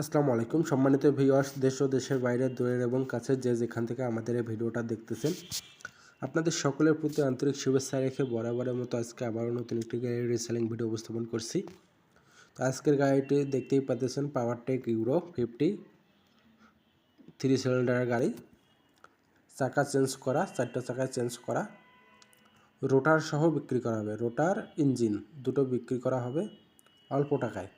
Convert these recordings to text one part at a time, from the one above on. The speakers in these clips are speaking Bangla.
আসসালামু আলাইকুম। সম্মানিত ভিউয়ার্স, দেশ ও দেশের বাইরে দূরের এবং কাছে যে যেখান থেকে আমাদের এই ভিডিওটা দেখতেছেন, আপনাদের সকলের প্রতি আন্তরিক শুভেচ্ছা রেখে বরাবরের মতো আজকে আবারও নতুন একটি গাড়ির রিসেলিং ভিডিও উপস্থাপন করছি। তো আজকের গাড়িটি দেখতেই পাচ্ছেন Power Tech Euro fifty three সিলিন্ডারের গাড়ি। চাকা চেঞ্জ করা, চারটা চাকা চেঞ্জ করা। রোটার সহ বিক্রি করা হবে। রোটার ইঞ্জিন দুটো বিক্রি করা হবে অল্প টাকায়।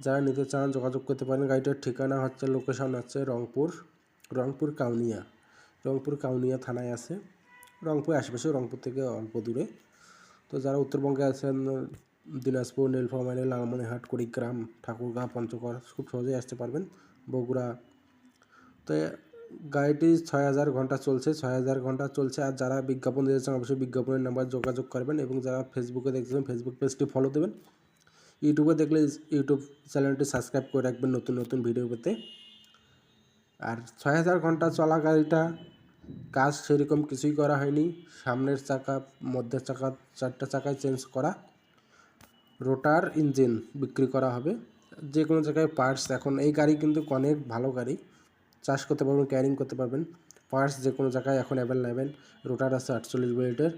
যারা নিতে চান যোগাযোগ করতে পারেন। গাড়িটার ঠিকানা হচ্ছে লোকেশন হচ্ছে রংপুর রংপুর কাউনিয়া। রংপুর কাউনিয়া থানায় আছে। রংপুর আশেপাশে রংপুর থেকে অল্প দূরে। তো যারা উত্তরবঙ্গে আছেন, দিনাজপুর, নীলফামারী, লালমনিরহাট, কুড়িগ্রাম, ঠাকুরগাঁ, পঞ্চগড়, খুব সহজেই আসতে পারবেন। বগুড়া। তো গাড়িটি ছয় হাজার ঘণ্টা চলছে, ছয় হাজার ঘণ্টা চলছে। আর যারা বিজ্ঞাপন দিয়েছেন অবশ্যই বিজ্ঞাপনের নাম্বার যোগাযোগ করবেন এবং যারা ফেসবুকে দেখতেছেন ফেসবুক পেজটি ফলো দেবেন। ইউটিউবে দেখলে ইউটিউব চ্যানেলটি সাবস্ক্রাইব করে রাখবেন নতুন নতুন ভিডিও পেতে। আর ছয় হাজার ঘণ্টা চলা গাড়িটা কাজ সেরকম কিছুই করা হয়নি। সামনের চাকা, মধ্যের চাকা, চারটা চাকায় চেঞ্জ করা। রোটার ইঞ্জিন বিক্রি করা হবে। যে কোনো জায়গায় পার্টস এখন এই গাড়ি কিন্তু অনেক ভালো গাড়ি। চাষ করতে পারবেন ক্যারিং করতে পারবেন। পার্টস যে কোনো জায়গায় এখন অ্যাভেলেবেল রোটার আছে আটচল্লিশ বেল্টের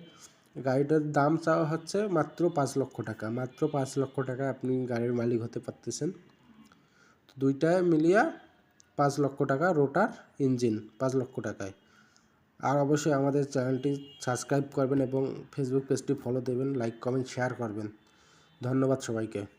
গাড়িটার দাম চাওয়া হচ্ছে মাত্র পাঁচ লক্ষ টাকা। মাত্র পাঁচ লক্ষ টাকা আপনি গাড়ির মালিক হতে পারতেছেন। তো দুইটায় মিলিয়া পাঁচ লক্ষ টাকা রোটার ইঞ্জিন, পাঁচ লক্ষ টাকায়। আর অবশ্যই আমাদের চ্যানেলটি সাবস্ক্রাইব করবেন এবং ফেসবুক পেজটি ফলো দেবেন, লাইক, কমেন্ট, শেয়ার করবেন। ধন্যবাদ সবাইকে।